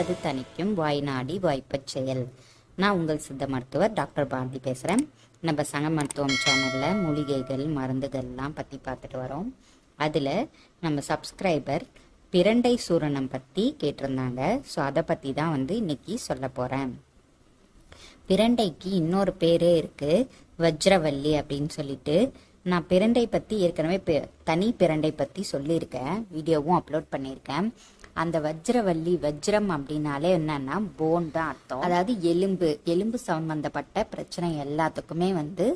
அது தணிக்கும் வாய்நாடி வாய்ப்பச் செயல். நான் உங்கள் சித்த மருத்துவர் டாக்டர் பாரதி பேசுகிறேன் நம்ம சங்க மருத்துவம் சேனலில் மூலிகைகள் மருந்துகள்லாம் பற்றி பார்த்துட்டு வரோம். அதில் நம்ம சப்ஸ்கிரைபர் பிரண்டை சூரணம் பற்றி கேட்டிருந்தாங்க. ஸோ அதை பற்றி தான் வந்து இன்னைக்கு சொல்ல போகிறேன் பிரண்டைக்கு இன்னொரு பேரே இருக்கு. வஜ்ரவல்லி அப்படின்னு சொல்லிட்டு. நான் பிரண்டை பற்றி ஏற்கனவே பெ- தனி பிரண்டை பற்றி சொல்லியிருக்கேன். வீடியோவும் அப்லோட் பண்ணியிருக்கேன். அந்த வஜ்ரவல்லி வஜ்ரம் அப்படின்னாலே என்னன்னா போன் தான் அர்த்தம். அதாவது எலும்பு எலும்பு சம்பந்தப்பட்ட பிரச்சனை எல்லாத்துக்குமே வந்து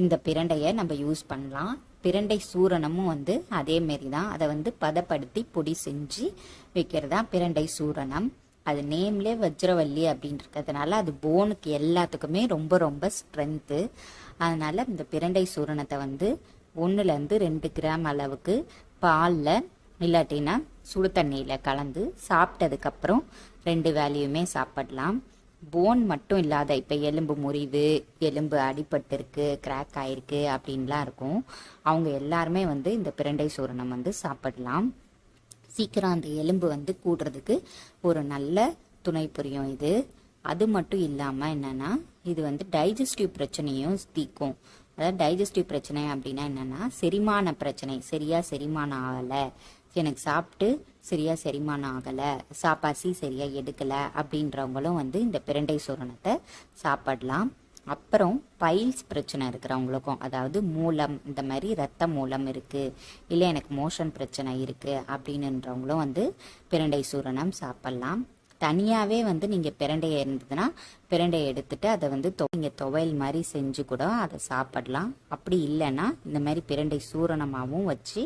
இந்த பிரண்டையை நம்ம யூஸ் பண்ணலாம். பிரண்டை சூரணமும் வந்து அதே மாரி தான். அதை வந்து பதப்படுத்தி பொடி செஞ்சு வைக்கிறது தான் பிரண்டை சூரணம். அது நேம்லே வஜ்ரவல்லி அப்படின்னு இருக்கிறதுனால அது போனுக்கு எல்லாத்துக்குமே ரொம்ப ரொம்ப ஸ்ட்ரென்த்து அதனால இந்த பிரண்டை சூரணத்தை வந்து ஒன்றுலேருந்து ரெண்டு கிராம் அளவுக்கு பாலில் இல்லாட்டினா சுடு தண்ணியில் கலந்து சாப்பிட்டதுக்கப்புறம் ரெண்டு வேலையுமே சாப்பிடலாம். போன் மட்டும் இல்லாத இப்போ எலும்பு முறிவு எலும்பு அடிபட்டிருக்கு கிராக் ஆயிருக்கு அப்படின்லாம் இருக்கும். அவங்க எல்லாருமே வந்து இந்த பிரண்டை சூரணம் வந்து சாப்பிடலாம். சீக்கிரம் அந்த எலும்பு வந்து கூடுறதுக்கு ஒரு நல்ல துணை புரியும் இது. அது மட்டும் இல்லாமல் என்னன்னா இது வந்து டைஜஸ்டிவ் பிரச்சனையும் தீக்கும். அதாவது டைஜஸ்டிவ் பிரச்சனை அப்படின்னா என்னென்னா செரிமான பிரச்சனை. சரியாக செரிமானம் ஆகலை. எனக்கு சாப்பிட்டு சரியாக செரிமானம் ஆகலை சாப்பாசி சரியாக எடுக்கலை அப்படின்றவங்களும் வந்து இந்த பிரண்டை சூரணத்தை சாப்பிடலாம். அப்புறம் பைல்ஸ் பிரச்சனை இருக்கிறவங்களுக்கும் அதாவது மூலம் இந்த மாதிரி ரத்த மூலம் இருக்குது இல்லை எனக்கு மோஷன் பிரச்சனை இருக்குது அப்படின்னுன்றவங்களும் வந்து பிரண்டை சூரணம் சாப்பிட்லாம். தனியாகவே வந்து நீங்கள் பிரண்டையை இருந்ததுன்னா பிரண்டையை எடுத்துட்டு அதை வந்து நீங்கள் துவையல் மாதிரி செஞ்சு கூட அதை சாப்பிடலாம். அப்படி இல்லைன்னா இந்த மாதிரி பிரண்டை சூரணமாகவும் வச்சு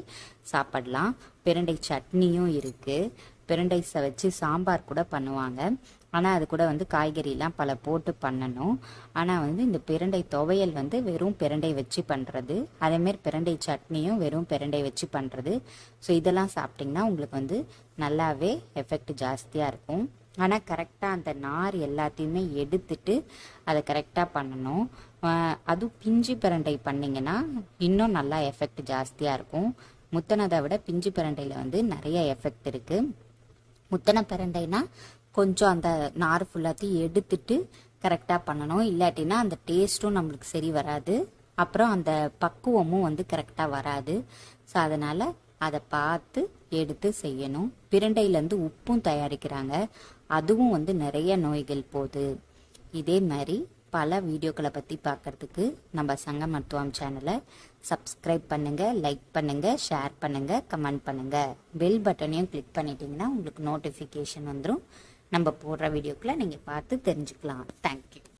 சாப்பிடலாம். பிரண்டை சட்னியும் இருக்குது பிரண்டை வச்சு சாம்பார் கூட பண்ணுவாங்க. ஆனால் அது கூட வந்து காய்கறிலாம் பல போட்டு பண்ணணும். ஆனால் வந்து இந்த பிரண்டை துவையல் வந்து வெறும் பிரண்டை வச்சு பண்ணுறது அதேமாரி பிரண்டை சட்னியும் வெறும் பிரண்டை வச்சு பண்ணுறது ஸோ இதெல்லாம் சாப்பிட்டிங்கன்னா உங்களுக்கு வந்து நல்லாவே எஃபெக்ட் ஜாஸ்தியாக இருக்கும். ஆனால் கரெக்டாக அந்த நார் எல்லாத்தையுமே எடுத்துட்டு அதை கரெக்டாக பண்ணணும். அதுவும் பிஞ்சு பிரண்டை பண்ணிங்கன்னா இன்னும் நல்லா எஃபெக்ட் ஜாஸ்தியாக இருக்கும். முத்தனதை விட பிஞ்சு பிரண்டையில் வந்து நிறைய எஃபெக்ட் இருக்குது முத்தனை பிரண்டைனா கொஞ்சம் அந்த நார் ஃபுல்லாத்தையும் எடுத்துட்டு கரெக்டாக பண்ணணும். இல்லாட்டினா அந்த டேஸ்ட்டும் நம்மளுக்கு சரி வராது. அப்புறம் அந்த பக்குவமும் வந்து கரெக்டாக வராது. ஸோ அதனால் அதை பார்த்து எடுத்து செய்யணும். பிரண்டையிலேருந்து உப்பும் தயாரிக்கிறாங்க. அதுவும் வந்து நிறைய நோய்கள் போகுது. இதே மாதிரி பல வீடியோக்களை பற்றி பார்க்கறதுக்கு நம்ம சங்க மருத்துவம் சேனலை சப்ஸ்கிரைப் பண்ணுங்கள் லைக் பண்ணுங்கள் ஷேர் பண்ணுங்கள் கமெண்ட் பண்ணுங்கள் பெல் பட்டனையும் கிளிக் பண்ணிட்டீங்கன்னா உங்களுக்கு நோட்டிஃபிகேஷன் வந்துடும் நம்ம போடுற வீடியோக்களை நீங்கள் பார்த்து தெரிஞ்சுக்கலாம். தேங்க்யூ